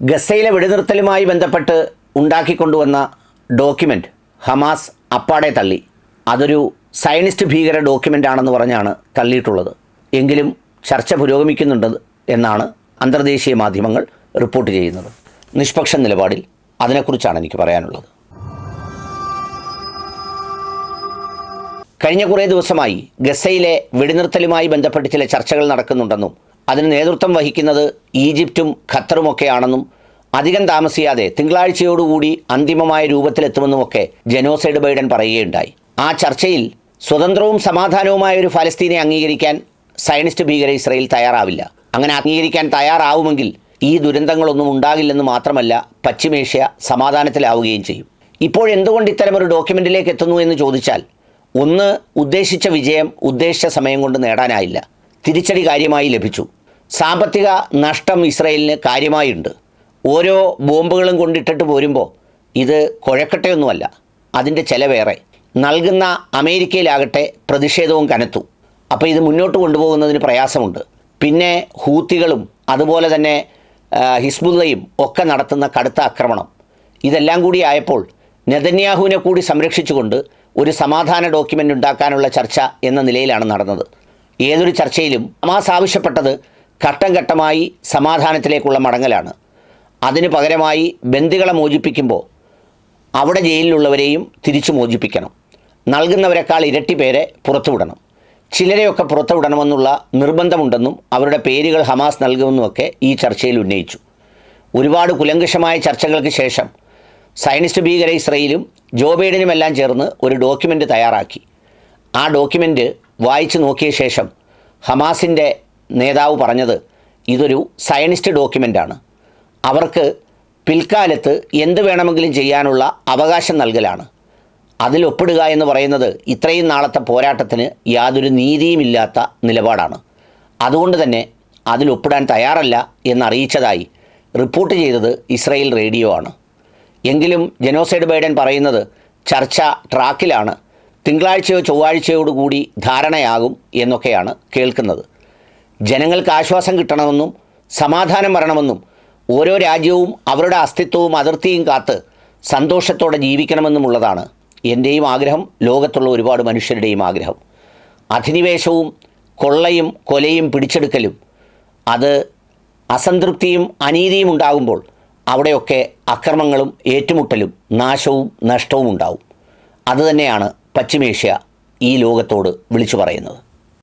ഗസയിലെ വെടിനിർത്തലുമായി ബന്ധപ്പെട്ട് ഉണ്ടാക്കിക്കൊണ്ടുവന്ന document Hamas അപ്പാടെ തള്ളി. അതൊരു സയനിസ്റ്റ് ഭീകര ഡോക്യുമെന്റ് ആണെന്ന് പറഞ്ഞാണ് തള്ളിയിട്ടുള്ളത്. എങ്കിലും ചർച്ച പുരോഗമിക്കുന്നുണ്ട് എന്നാണ് അന്തർദേശീയ മാധ്യമങ്ങൾ റിപ്പോർട്ട് ചെയ്യുന്നത്. നിഷ്പക്ഷ നിലപാടിൽ അതിനെക്കുറിച്ചാണ് എനിക്ക് പറയാനുള്ളത്. കഴിഞ്ഞ കുറേ ദിവസമായി ഗസയിലെ വെടിനിർത്തലുമായി ബന്ധപ്പെട്ട് ചില ചർച്ചകൾ നടക്കുന്നുണ്ടെന്നും അതിന് നേതൃത്വം വഹിക്കുന്നത് ഈജിപ്തും ഖത്തറുമൊക്കെയാണെന്നും അധികം താമസിയാതെ തിങ്കളാഴ്ചയോടുകൂടി അന്തിമമായ രൂപത്തിലെത്തുമെന്നുമൊക്കെ ജനോസൈഡ് ബൈഡൻ പറയുകയുണ്ടായി. ആ ചർച്ചയിൽ സ്വതന്ത്രവും സമാധാനവുമായ ഒരു ഫലസ്തീനെ അംഗീകരിക്കാൻ സയനിസ്റ്റ് ഭീകര ഇസ്രയേൽ തയ്യാറാവില്ല. അങ്ങനെ അംഗീകരിക്കാൻ തയ്യാറാവുമെങ്കിൽ ഈ ദുരന്തങ്ങളൊന്നും ഉണ്ടാകില്ലെന്ന് മാത്രമല്ല പശ്ചിമേഷ്യ സമാധാനത്തിലാവുകയും ചെയ്യും. ഇപ്പോൾ ഇപ്പോഴെന്തുകൊണ്ട് ഇത്തരമൊരു ഡോക്യുമെന്റിലേക്ക് എത്തുന്നു എന്ന് ചോദിച്ചാൽ ഒന്ന് ഉദ്ദേശിച്ച വിജയം ഉദ്ദേശിച്ച സമയം കൊണ്ട് നേടാനായില്ല. തിരിച്ചടി കാര്യമായി ലഭിച്ചു. സാമ്പത്തിക നഷ്ടം ഇസ്രയേലിന് കാര്യമായുണ്ട് ഓരോ ബോംബുകളും കൊണ്ടിട്ടിട്ട് പോരുമ്പോൾ ഇത് കുഴക്കട്ടയൊന്നുമല്ല. അതിന്റെ ചിലവേറെ നൽകുന്ന അമേരിക്കയിലാകട്ടെ പ്രതിഷേധവും കനത്തു. അപ്പോൾ ഇത് മുന്നോട്ട് കൊണ്ടുപോകുന്നതിന് പ്രയാസമുണ്ട്. പിന്നെ ഹൂത്തികളും അതുപോലെ തന്നെ ഹിസ്ബുല്ലയും ഒക്കെ നടത്തുന്ന കടുത്ത ആക്രമണം. ഇതെല്ലാം കൂടി ആയപ്പോൾ നെതന്യാഹുവിനെ കൂടി സംരക്ഷിച്ചുകൊണ്ട് ഒരു സമാധാന ഡോക്യുമെന്റ് ഉണ്ടാക്കാനുള്ള ചർച്ച എന്ന നിലയിലാണ് നടന്നത്. ഏതൊരു ചർച്ചയിലും അമാസ് ആവശ്യപ്പെട്ടത് ഘട്ടം ഘട്ടമായി സമാധാനത്തിലേക്കുള്ള മടങ്ങലാണ്. അതിന് പകരമായി ബന്ദികളെ മോചിപ്പിക്കുമ്പോൾ അവിടെ ജയിലിലുള്ളവരെയും തിരിച്ചു മോചിപ്പിക്കണം. നൽകുന്നവരെക്കാൾ ഇരട്ടി പേരെ പുറത്തുവിടണം. ചിലരെയൊക്കെ പുറത്തുവിടണമെന്നുള്ള നിർബന്ധമുണ്ടെന്നും അവരുടെ പേരുകൾ ഹമാസ് നൽകുമെന്നുമൊക്കെ ഈ ചർച്ചയിൽ ഉന്നയിച്ചു. ഒരുപാട് കുലങ്കഷമായ ചർച്ചകൾക്ക് ശേഷം സയനിസ്റ്റ് ഭീകര ഇസ്രയേലും ജോ ബൈഡനുമെല്ലാം ചേർന്ന് ഒരു ഡോക്യുമെന്റ് തയ്യാറാക്കി. ആ ഡോക്യുമെന്റ് വായിച്ചു നോക്കിയ ശേഷം ഹമാസിന്റെ നേതാവ് പറഞ്ഞത് ഇതൊരു സയനിസ്റ്റ് ഡോക്യുമെന്റാണ് അവർക്ക് പിൽക്കാലത്ത് എന്ത് വേണമെങ്കിലും ചെയ്യാനുള്ള അവകാശം നൽകലാണ്. അതിലൊപ്പിടുക എന്ന് പറയുന്നത് ഇത്രയും നാളത്തെ പോരാട്ടത്തിന് യാതൊരു നീതിയുമില്ലാത്ത നിലപാടാണ്. അതുകൊണ്ട് തന്നെ അതിലൊപ്പിടാൻ തയ്യാറല്ല എന്നറിയിച്ചതായി റിപ്പോർട്ട് ചെയ്തത് ഇസ്രയേൽ റേഡിയോ ആണ്. എങ്കിലും ജനോസൈഡ് ബൈഡൻ പറയുന്നത് ചർച്ച ട്രാക്കിലാണ്. തിങ്കളാഴ്ചയോ ചൊവ്വാഴ്ചയോടുകൂടി ധാരണയാകും എന്നൊക്കെയാണ് കേൾക്കുന്നത്. ജനങ്ങൾക്ക് ആശ്വാസം കിട്ടണമെന്നും സമാധാനം വരണമെന്നും ഓരോ രാജ്യവും അവരുടെ അസ്തിത്വവും അതിർത്തിയും കാത്ത് സന്തോഷത്തോടെ ജീവിക്കണമെന്നുമുള്ളതാണ് എന്റെയും ആഗ്രഹം ലോകത്തുള്ള ഒരുപാട് മനുഷ്യരുടെയും ആഗ്രഹം. അധിനിവേശവും കൊള്ളയും കൊലയും പിടിച്ചെടുക്കലും അത് അസംതൃപ്തിയും അനീതിയും ഉണ്ടാകുമ്പോൾ അവിടെയൊക്കെ അക്രമങ്ങളും ഏറ്റുമുട്ടലും നാശവും നഷ്ടവും ഉണ്ടാവും. അതുതന്നെയാണ് പശ്ചിമേഷ്യ ഈ ലോകത്തോട് വിളിച്ചു പറയുന്നത്.